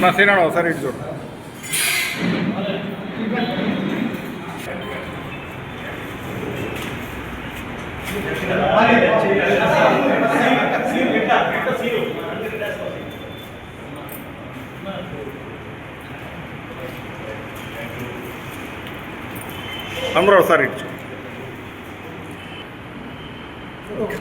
నా సీనాడు ఒకసారి ఇటు చూడు. అందరూ ఒకసారి ఇటు ఓకే.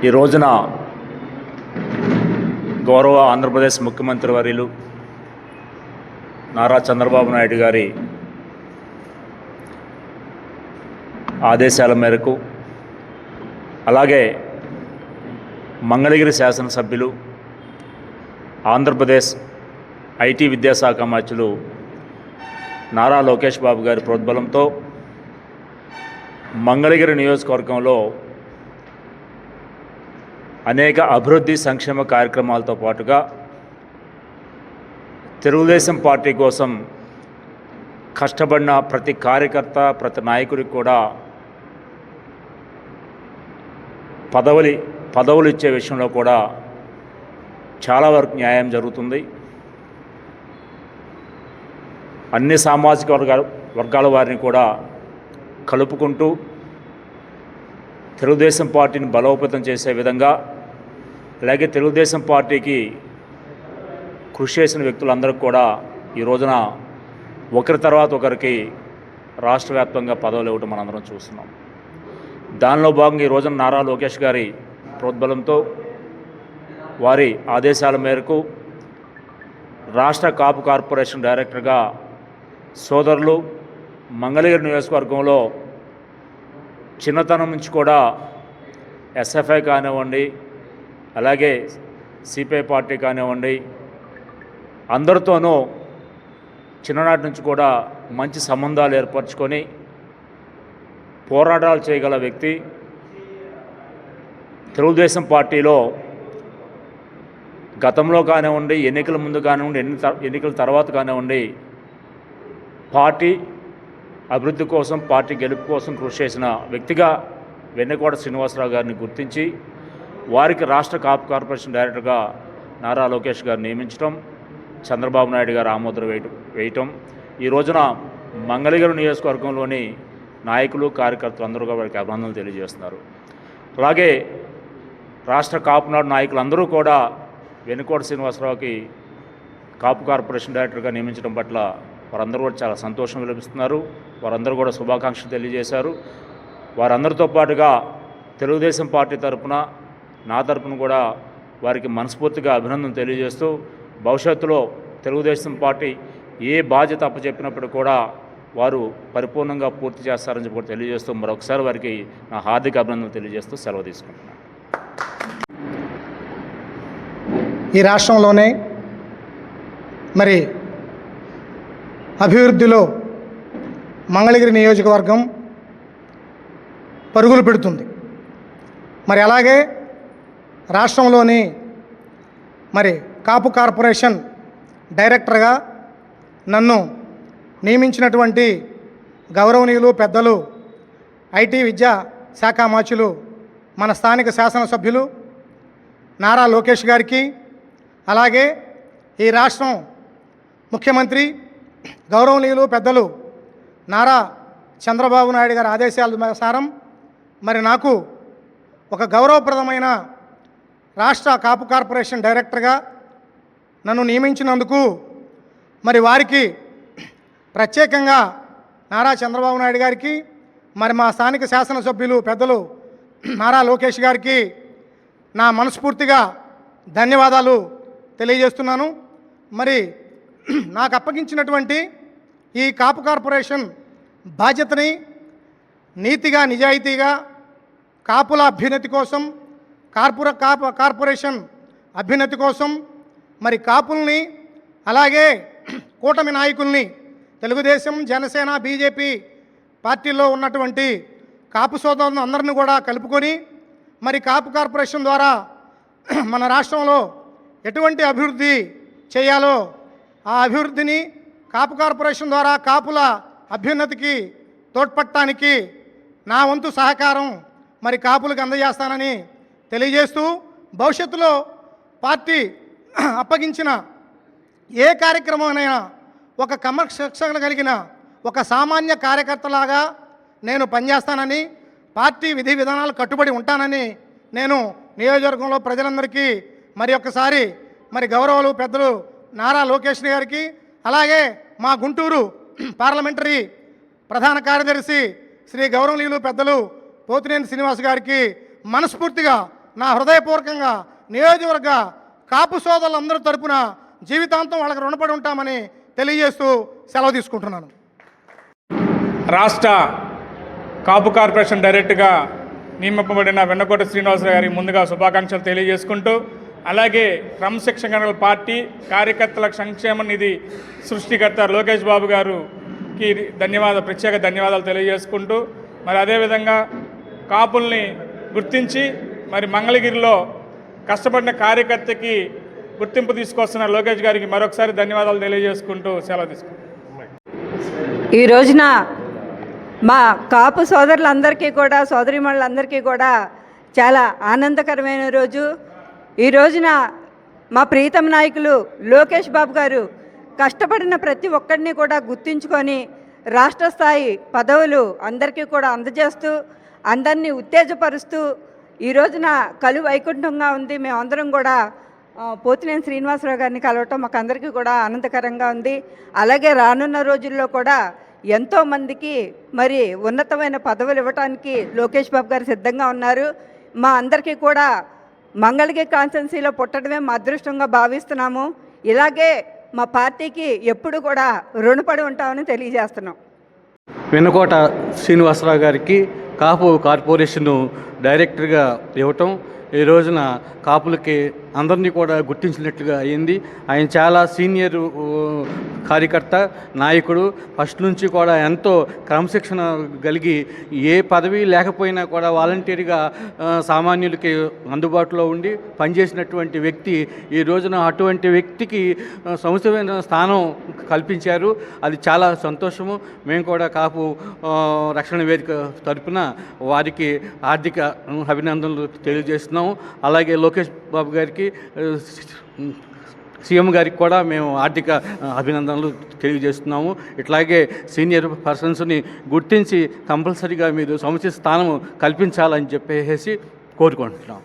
ఈ రోజున గౌరవ ఆంధ్రప్రదేశ్ ముఖ్యమంత్రి వర్యులు నారా చంద్రబాబు నాయుడు గారి ఆదేశాల మేరకు అలాగే మంగళగిరి శాసనసభ్యులు ఆంధ్రప్రదేశ్ ఐటీ విద్యాశాఖ మంత్రులు నారా లోకేష్ బాబు గారి ప్రోద్బలంతో మంగళగిరి నియోజకవర్గంలో అనేక అభివృద్ధి సంక్షేమ కార్యక్రమాలతో పాటుగా తెలుగుదేశం పార్టీ కోసం కష్టపడిన ప్రతి కార్యకర్త ప్రతి నాయకుడికి కూడా పదవులు పదవులు ఇచ్చే విషయంలో కూడా చాలా వరకు న్యాయం జరుగుతుంది. అన్ని సామాజిక వర్గాల వర్గాల వారిని కూడా కలుపుకుంటూ తెలుగుదేశం పార్టీని బలోపేతం చేసే విధంగా అలాగే తెలుగుదేశం పార్టీకి కృషి చేసిన వ్యక్తులందరికీ కూడా ఈ రోజున ఒకరి తర్వాత ఒకరికి రాష్ట్ర వ్యాప్తంగా పదవులు ఇవ్వటం మనందరం చూస్తున్నాం. దానిలో భాగంగా ఈ రోజున నారా లోకేష్ గారి ప్రోద్బలంతో వారి ఆదేశాల మేరకు రాష్ట్ర కాపు కార్పొరేషన్ డైరెక్టర్గా సోదరులు మంగళగిరి నియోజకవర్గంలో చిన్నతనం నుంచి కూడా ఎస్ఎఫ్ఐ కానివ్వండి అలాగే సిపిఐ పార్టీ కానివ్వండి అందరితోనూ చిన్ననాటి నుంచి కూడా మంచి సంబంధాలు ఏర్పరచుకొని పోరాటాలు చేయగల వ్యక్తి. తెలుగుదేశం పార్టీలో గతంలో కానివ్వండి ఎన్నికల ముందు కానివ్వండి ఎన్ని ఎన్నికల తర్వాత కానివ్వండి పార్టీ అభివృద్ధి కోసం పార్టీ గెలుపు కోసం కృషి చేసిన వ్యక్తిగా వెన్నకోట శ్రీనివాసరావు గారిని గుర్తించి వారికి రాష్ట్ర కాపు కార్పొరేషన్ డైరెక్టర్గా నారా లోకేష్ గారు నియమించడం చంద్రబాబు నాయుడు గారు ఆమోదం వేయటం వేయటం ఈ రోజున మంగళగిరి నియోజకవర్గంలోని నాయకులు కార్యకర్తలు అందరూ వారికి అభినందనలు తెలియజేస్తున్నారు. అలాగే రాష్ట్ర కాపునాడు నాయకులందరూ కూడా వెనుకోట శ్రీనివాసరావుకి కాపు కార్పొరేషన్ డైరెక్టర్గా నియమించడం పట్ల వారందరూ కూడా చాలా సంతోషం విలపిస్తున్నారు. వారందరూ కూడా శుభాకాంక్షలు తెలియజేశారు. వారందరితో పాటుగా తెలుగుదేశం పార్టీ తరపున నా తరపున కూడా వారికి మనస్ఫూర్తిగా అభినందన తెలియజేస్తూ భవిష్యత్తులో తెలుగుదేశం పార్టీ ఏ బాధ్యత అప్పచెప్పినప్పుడు కూడా వారు పరిపూర్ణంగా పూర్తి చేస్తారని చెప్పి తెలియజేస్తూ మరొకసారి వారికి నా హార్దిక అభినందనలు తెలియజేస్తూ సెలవు తీసుకుంటున్నాను. ఈ రాష్ట్రంలోనే మరి అభివృద్ధిలో మంగళగిరి నియోజకవర్గం పరుగులు పెడుతుంది. మరి అలాగే రాష్ట్రంలోని మరి కాపు కార్పొరేషన్ డైరెక్టర్గా నన్ను నియమించినటువంటి గౌరవనీయులు పెద్దలు ఐటీ విద్యా శాఖ మాచులు మన స్థానిక శాసనసభ్యులు నారా లోకేష్ గారికి అలాగే ఈ రాష్ట్రం ముఖ్యమంత్రి గౌరవనీయులు పెద్దలు నారా చంద్రబాబు నాయుడు గారి ఆదేశాల సారం మరి నాకు ఒక గౌరవప్రదమైన రాష్ట్ర కాపు కార్పొరేషన్ డైరెక్టర్గా నన్ను నియమించినందుకు మరి వారికి ప్రత్యేకంగా నారా చంద్రబాబు నాయుడు గారికి మరి మా స్థానిక శాసనసభ్యులు పెద్దలు నారా లోకేష్ గారికి నా మనస్ఫూర్తిగా ధన్యవాదాలు తెలియజేస్తున్నాను. మరి నాకు అప్పగించినటువంటి ఈ కాపు కార్పొరేషన్ బాధ్యతని నీతిగా నిజాయితీగా కాపుల అభ్యున్నతి కోసం కార్పొర కాపు కార్పొరేషన్ అభ్యున్నతి కోసం మరి కాపుల్ని అలాగే కూటమి నాయకుల్ని తెలుగుదేశం జనసేన బీజేపీ పార్టీలో ఉన్నటువంటి కాపు సోదరులను అందరిని కూడా కలుపుకొని మరి కాపు కార్పొరేషన్ ద్వారా మన రాష్ట్రంలో ఎటువంటి అభివృద్ధి చేయాలో ఆ అభివృద్ధిని కాపు కార్పొరేషన్ ద్వారా కాపుల అభ్యున్నతికి తోడ్పడటానికి నా వంతు సహకారం మరి కాపులకు అందజేస్తానని తెలియజేస్తూ భవిష్యత్తులో పార్టీ అప్పగించిన ఏ కార్యక్రమమైనా ఒక క్రమశిక్షణ కలిగిన ఒక సామాన్య కార్యకర్తలాగా నేను పనిచేస్తానని పార్టీ విధి విధానాలు కట్టుబడి ఉంటానని నేను నియోజకవర్గంలో ప్రజలందరికీ మరి ఒక్కసారి మరి గౌరవాలు పెద్దలు నారా లోకేష్ గారికి అలాగే మా గుంటూరు పార్లమెంటరీ ప్రధాన కార్యదర్శి శ్రీ గౌరవనీయులు పెద్దలు పోతినేని శ్రీనివాస్ గారికి మనస్ఫూర్తిగా నా హృదయపూర్వకంగా నియోజకవర్గ కాపు సోదరులందరి తరపున జీవితాంతం వాళ్ళకి రుణపడి ఉంటామని తెలియజేస్తూ సెలవు తీసుకుంటున్నాను. రాష్ట్ర కాపు కార్పొరేషన్ డైరెక్ట్గా నియమింపబడిన వెన్నకోట శ్రీనివాసరావు గారికి ముందుగా శుభాకాంక్షలు తెలియజేసుకుంటూ అలాగే క్రమశిక్షణ పార్టీ కార్యకర్తల సంక్షేమ నిధి సృష్టికర్త లోకేష్ బాబు గారుకి ధన్యవాద ప్రత్యేక ధన్యవాదాలు తెలియజేసుకుంటూ మరి అదేవిధంగా కాపుల్ని గుర్తించి మరి మంగళగిరిలో కష్టపడిన కార్యకర్తకి గుర్తింపు తీసుకొస్తున్న లోకేష్ గారికి మరొకసారి ధన్యవాదాలు తెలియజేసుకుంటూ సెలవు తీసుకుంటాం ఈ రోజున మా కాపు సోదరులందరికీ కూడా సోదరిమణులందరికీ కూడా చాలా ఆనందకరమైన రోజు. ఈ రోజున మా ప్రీతం నాయకులు లోకేష్ బాబు గారు కష్టపడిన ప్రతి ఒక్కరిని కూడా గుర్తించుకొని రాష్ట్ర స్థాయి పదవులు అందరికీ కూడా అందజేస్తూ అందరినీ ఉత్తేజపరుస్తూ ఈ రోజున కలు వైకుంఠంగా ఉంది. మేమందరం కూడా పోతినేని శ్రీనివాసరావు గారిని కలవటం మాకు అందరికీ కూడా ఆనందకరంగా ఉంది. అలాగే రానున్న రోజుల్లో కూడా ఎంతోమందికి మరి ఉన్నతమైన పదవులు ఇవ్వటానికి లోకేష్ బాబు గారు సిద్ధంగా ఉన్నారు. మా అందరికీ కూడా మంగళగిరి కాన్స్టెన్సీలో పుట్టడమే మా అదృష్టంగా భావిస్తున్నాము. ఇలాగే మా పార్టీకి ఎప్పుడు కూడా రుణపడి ఉంటామని తెలియజేస్తున్నాం. వెనుకోట శ్రీనివాసరావు గారికి కాపు కార్పొరేషన్ డైరెక్టర్గా ఇవ్వటం. ఈ రోజున కాపులకి అందరినీ కూడా గుర్తించినట్లుగా అయింది. ఆయన చాలా సీనియర్ కార్యకర్త నాయకుడు. ఫస్ట్ నుంచి కూడా ఎంతో క్రమశిక్షణ కలిగి ఏ పదవి లేకపోయినా కూడా వాలంటీర్గా సామాన్యులకి అందుబాటులో ఉండి పనిచేసినటువంటి వ్యక్తి ఈ రోజున అటువంటి వ్యక్తికి ఆ, సముచితమైన స్థానం కల్పించారు. అది చాలా సంతోషము. మేము కూడా కాపు రక్షణ వేదిక తరపున వారికి ఆర్థిక అభినందనలు తెలియజేస్తున్నాము. అలాగే లోకేష్ బాబు గారికి సీఎం గారికి కూడా మేము ఆర్థిక అభినందనలు తెలియజేస్తున్నాము. ఇట్లాగే సీనియర్ పర్సన్స్ని గుర్తించి కంపల్సరీగా మీరు సముచిత స్థానం కల్పించాలని చెప్పేసి కోరుకుంటున్నాం.